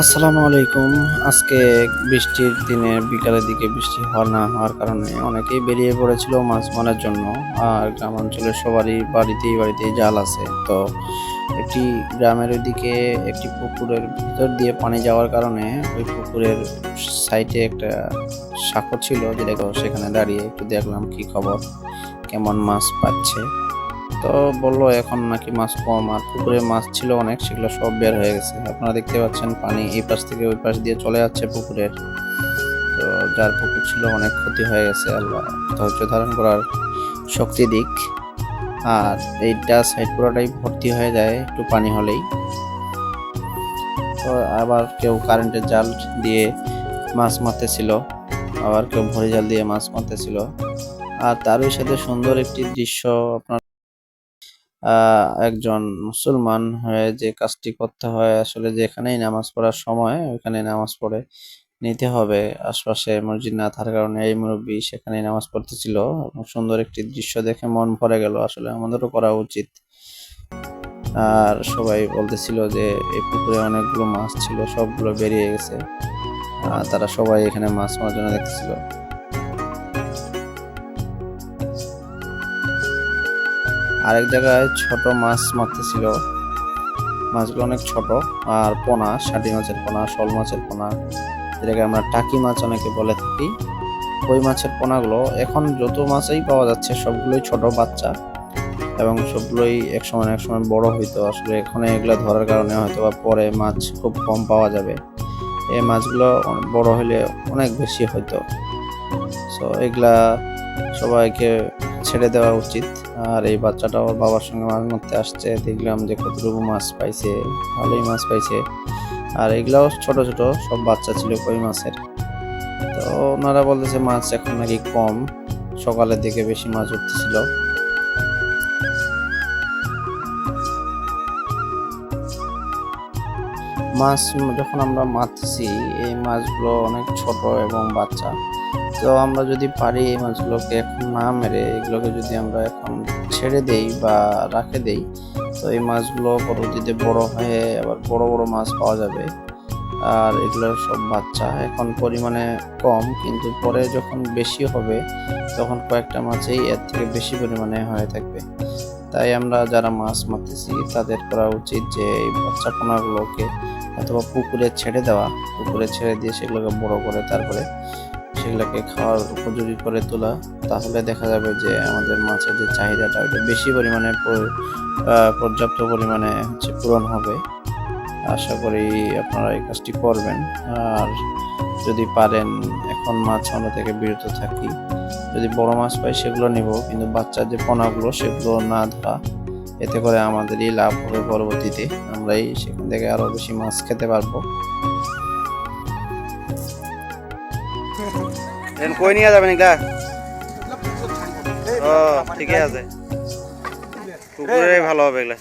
আসসালামু আলাইকুম। আজকে বৃষ্টির দিনে বিকালের দিকে বৃষ্টি হওয়া না হওয়ার কারণে অনেকেই বেরিয়ে পড়েছিল মাছ মারার জন্য। আর গ্রাম অঞ্চলের সবারই বাড়িতেই বাড়িতেই জাল আছে। তো একটি গ্রামের ওইদিকে একটি পুকুরের ভিতর দিয়ে পানি যাওয়ার কারণে ওই পুকুরের সাইডে একটা সাঁকো ছিল, যেটা সেখানে দাঁড়িয়ে একটু দেখলাম কি খবর, কেমন মাছ পাচ্ছে। তো বলল এখন নাকি মাছ কম, আর পুকুরে মাছ ছিল অনেক, সেগুলো সব বের হয়ে গেছে। আপনারা দেখতে পাচ্ছেন পানি এই পাশ থেকে ওই পাশ দিয়ে চলে যাচ্ছে পুকুরের তো যার পুকুর ছিল অনেক ক্ষতি হয়ে গেছে, আল্লাহ ধৈর্য ধারণ করার শক্তি দিক। আর এইটা সাইড পুরোটাই ভর্তি হয়ে যায় একটু পানি হলেই। তো আবার কেউ কারেন্টের জাল দিয়ে মাছ মারতেছিল, আবার কেউ ভরি জাল দিয়ে মাছ মারতেছিল। আর তারই সাথে সুন্দর একটি দৃশ্য আপনার আহ, একজন মুসলমান হয়ে যে কাজটি করতে হয় আসলে যেখানেই নামাজ পড়ার সময় ওইখানে নামাজ পড়ে নিতে হবে। আশপাশে মসজিদ না থাকার কারণে এই মুরব্বী সেখানেই নামাজ পড়তেছিল। সুন্দর একটি দৃশ্য দেখে মন ভরে গেল আসলে আমাদেরও করা উচিত। আর সবাই বলতেছিল যে এই পুকুরে অনেকগুলো মাছ ছিল সবগুলো বেরিয়ে গেছে। তারা সবাই এখানে মাছ মারার জন্য দেখতেছিল। আরেক জায়গায় ছোট মাছ মারতেছিল। মাছগুলো অনেক ছোট, আর পোনা ষাটি মাছের পোনা, শোল মাছের পোনা, যেটাকে আমরা টাকি মাছ অনেকে বলে থাকি। ওই মাছের পোনাগুলো এখন যত মাছই পাওয়া যাচ্ছে, সবগুলোই ছোট বাচ্চা, এবং সবগুলোই এক সময় এক সময় বড় হইতো। আসলে এখানে এগুলো ধরার কারণে হয়তো বা পরে মাছ খুব কম পাওয়া যাবে। এই মাছগুলো বড় হলে অনেক বেশি হইতো। সো এগুলা সবাইকে ছেড়ে দেওয়া উচিত। আর এই বাচ্চাটা ওর বাবার সঙ্গে মাছ মারতে আসছে। দেখলাম যে কতটুকু মাছ পাইছে, ভালোই মাছ পাইছে। আর এগুলাও ছোট ছোট, সব বাচ্চা ছিল কই মাছের। তো ওনারা বলতেছে মাছ এখন নাকি কম। সকালের দিকে বেশি মাছ উঠতেছিল। মাছ যখন আমরা মারতেছি, এই মাছগুলো অনেক ছোট এবং বাচ্চা। তো আমরা যদি পারি এই মাছগুলোকে এখন না মেরে, এগুলোকে যদি আমরা এখন ছেড়ে দেই বা রাখে দেই, তো এই মাছগুলো পরবর্তীতে বড় হয়ে আবার বড় বড় মাছ পাওয়া যাবে। আর এগুলোর সব বাচ্চা, এখন পরিমাণে কম, কিন্তু পরে যখন বেশি হবে, তখন কয়েকটা মাছেই এর থেকে বেশি পরিমাণে হয়ে থাকবে। তাই আমরা যারা মাছ মারতেছি, তাদের করা উচিত যে এই বাচ্চা পোনাগুলোকে অথবা পুকুরে ছেড়ে দেওয়া। পুকুরে ছেড়ে দিয়ে সেগুলোকে বড় করে তারপরে সেগুলোকে খাওয়ার উপযোগী করে তোলা, তাহলে দেখা যাবে যে আমাদের মাছের যে চাহিদাটা ওটা বেশি পরিমাণে পর্যাপ্ত পরিমাণে হচ্ছে পূরণ হবে। আশা করি আপনারা এই কাজটি করবেন। আর যদি পারেন, এখন মাছ আমরা থেকে বিরত থাকি। যদি বড় মাছ পাই, সেগুলো নিব। কিন্তু বাচ্চার যে পোনাগুলো, সেগুলো না ধরা, এতে করে আমাদেরই লাভ হবে পরবর্তীতে। আমরাই সেখান থেকে আরও বেশি মাছ খেতে পারব। এখন কই নিয়ে যাবেন এগুলা ও ঠিকই আছে কুকুরে ভালো হবে এগুলা।